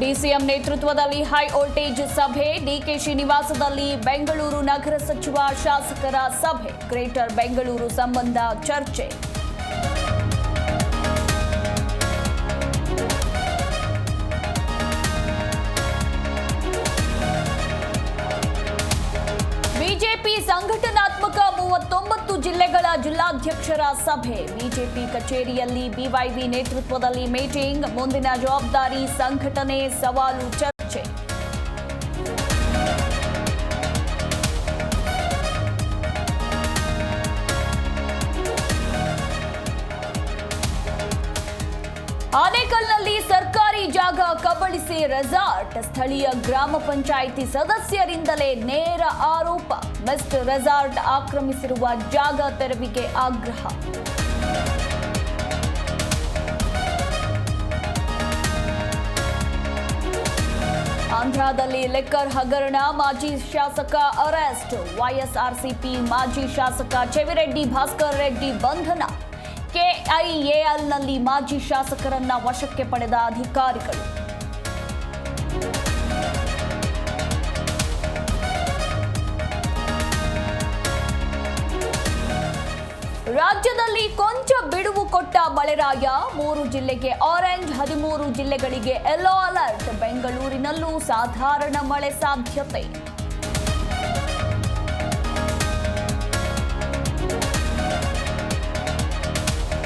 DCM ನೇತೃತ್ವದಲ್ಲಿ high voltage ಸಭೆ ಡಿಕೆಶಿ ನಿವಾಸದಲ್ಲಿ ಬೆಂಗಳೂರು ನಗರ ಸಚಿವ ಶಾಸಕರ ಸಭೆ, ಗ್ರೇಟರ್ ಬೆಂಗಳೂರು ಸಂಬಂಧ ಚರ್ಚೆ. ಸಂಘಟನಾತ್ಮಕ ಮೂವತ್ತೊಂಬತ್ತು ಜಿಲ್ಲೆಗಳ ಜಿಲ್ಲಾಧ್ಯಕ್ಷರ ಸಭೆ ಬಿಜೆಪಿ ಕಚೇರಿಯಲ್ಲಿ ಬಿವೈವಿ ನೇತೃತ್ವದಲ್ಲಿ ಮೀಟಿಂಗ್ ಮುಂದಿನ ಜವಾಬ್ದಾರಿ ಸಂಘಟನೆ ಸವಾಲು ಚರ್ಚೆ ಆನೇಕಲ್ನಲ್ಲಿ ಸರ್ಕಾರಿ ಜಾಗ ಕಬಳಿಸಿ ರೆಸಾರ್ಟ್, ಸ್ಥಳೀಯ ಗ್ರಾಮ ಪಂಚಾಯಿತಿ ಸದಸ್ಯರಿಂದಲೇ ನೇರ ಆರೋಪ. ಮಿಸ್ಟ್ ರೆಸಾರ್ಟ್ ಆಕ್ರಮಿಸಿರುವ ಜಾಗ ತೆರವಿಗೆ ಆಗ್ರಹ. ಆಂಧ್ರದಲ್ಲಿ ಲೆಕ್ಕರ್ ಹಗರಣ, ಮಾಜಿ ಶಾಸಕ ಅರೆಸ್ಟ್ ವೈಎಸ್ಆರ್ಸಿಪಿ ಮಾಜಿ ಶಾಸಕ ಚೆವಿರೆಡ್ಡಿ ಭಾಸ್ಕರ್ ರೆಡ್ಡಿ ಬಂಧನ. ಕೆಐಎಎಲ್ನಲ್ಲಿ ಮಾಜಿ ಶಾಸಕರನ್ನ ವಶಕ್ಕೆ ಪಡೆದ ಅಧಿಕಾರಿಗಳು. ರಾಜ್ಯದಲ್ಲಿ ಕೊಂಚ ಬಿಡುವು ಕೊಟ್ಟ ಮಳೆರಾಯ ಮೂರು ಜಿಲ್ಲೆಗೆ ಆರೆಂಜ್ ಹದಿಮೂರು ಜಿಲ್ಲೆಗಳಿಗೆ ಯೆಲ್ಲೋ ಅಲರ್ಟ್ ಬೆಂಗಳೂರಿನಲ್ಲೂ ಸಾಧಾರಣ ಮಳೆ ಸಾಧ್ಯತೆ.